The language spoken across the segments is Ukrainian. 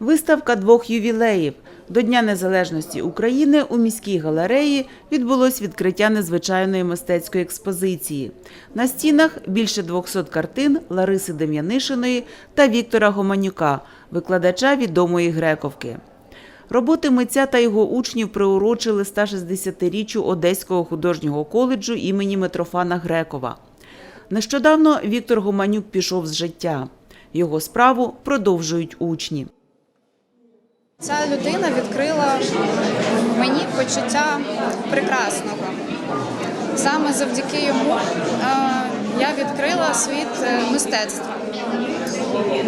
Виставка двох ювілеїв. До Дня Незалежності України у міській галереї відбулось відкриття незвичайної мистецької експозиції. На стінах більше 200 картин Лариси Дем'янишиної та Віктора Гоманюка, викладача відомої Грековки. Роботи митця та його учнів приурочили 160-річчю Одеського художнього коледжу імені Митрофана Грекова. Нещодавно Віктор Гоманюк пішов з життя. Його справу продовжують учні. Ця людина відкрила мені почуття прекрасного. Саме завдяки йому е, я відкрила світ е, мистецтва.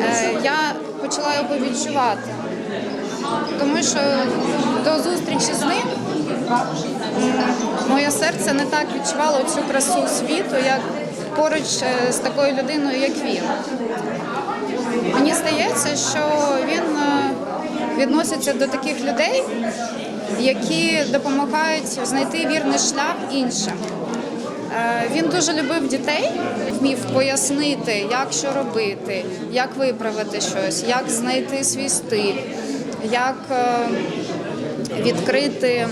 Е, Я почала його відчувати, тому що до зустрічі з ним моє серце не так відчувало цю красу світу, як поруч з такою людиною, як він. Мені здається, що він відноситься до таких людей, які допомагають знайти вірний шлях іншим. Е, Він дуже любив дітей, вмів пояснити, як що робити, як виправити щось, як знайти свій стиль, як е, відкрити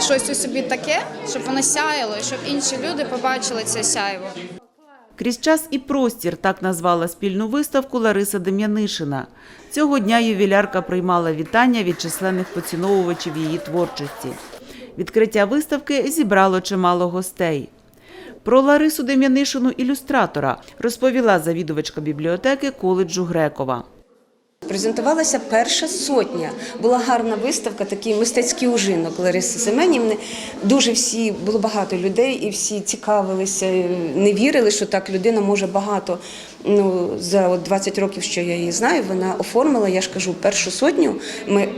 щось у собі таке, щоб воно сяяло, щоб інші люди побачили це сяйво. Крізь час і простір так назвала спільну виставку Лариса Дем'янишина. Цього дня ювілярка приймала вітання від численних поціновувачів її творчості. Відкриття виставки зібрало чимало гостей. Про Ларису Дем'янишину ілюстратора розповіла завідувачка бібліотеки коледжу Грекова. Презентувалася перша сотня. Була гарна виставка, такий мистецький ужинок Лариси Семенівни. Дуже всі було багато людей, і всі цікавилися, не вірили, що так людина може багато. Ну за от 20 років, що я її знаю, вона оформила. Я ж кажу, першу сотню ми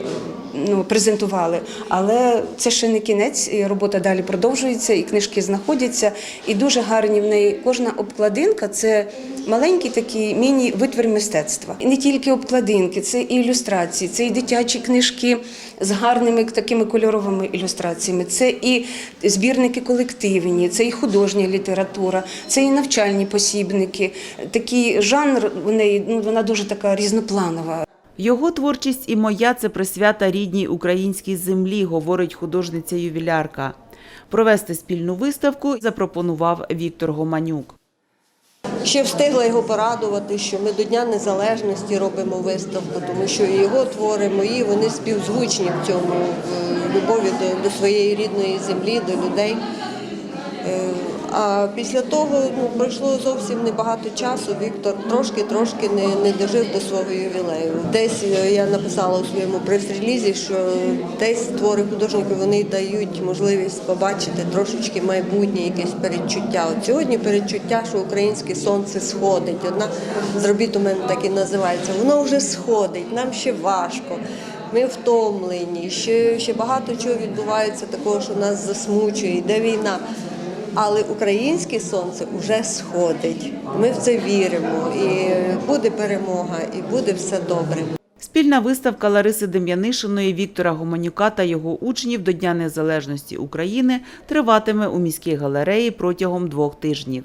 ну, презентували. Але це ще не кінець, і робота далі продовжується, і книжки знаходяться. І дуже гарні в неї кожна обкладинка це маленький такий міні-витвір мистецтва. І не тільки обкладинки, це і ілюстрації, це і дитячі книжки з гарними такими кольоровими ілюстраціями, це і збірники колективні, це і художня література, це і навчальні посібники. Такий жанр у неї ну, вона дуже така різнопланова. Його творчість і моя це присвята рідній українській землі, говорить художниця-ювілярка. Провести спільну виставку запропонував Віктор Гоманюк. Ще встигла його порадувати, що ми до Дня Незалежності робимо виставку, тому що його твори мої вони співзвучні в цьому в любові до, до своєї рідної землі, до людей. А після того ну, пройшло зовсім небагато часу. Віктор трошки-трошки не, не дожив до свого ювілею. Десь е, я написала у своєму прес-релізі, що десь твори художників вони дають можливість побачити трошечки майбутнє, якесь передчуття. От сьогодні передчуття, що українське сонце сходить. Одна з робіт у мене так і називається. Воно вже сходить, нам ще важко. Ми втомлені, ще, ще багато чого відбувається такого, що нас засмучує, йде війна. Але українське сонце вже сходить. Ми в це віримо. І буде перемога, і буде все добре. Спільна виставка Лариси Дем'янишиної, Віктора Гоманюка та його учнів до Дня Незалежності України триватиме у міській галереї протягом двох тижнів.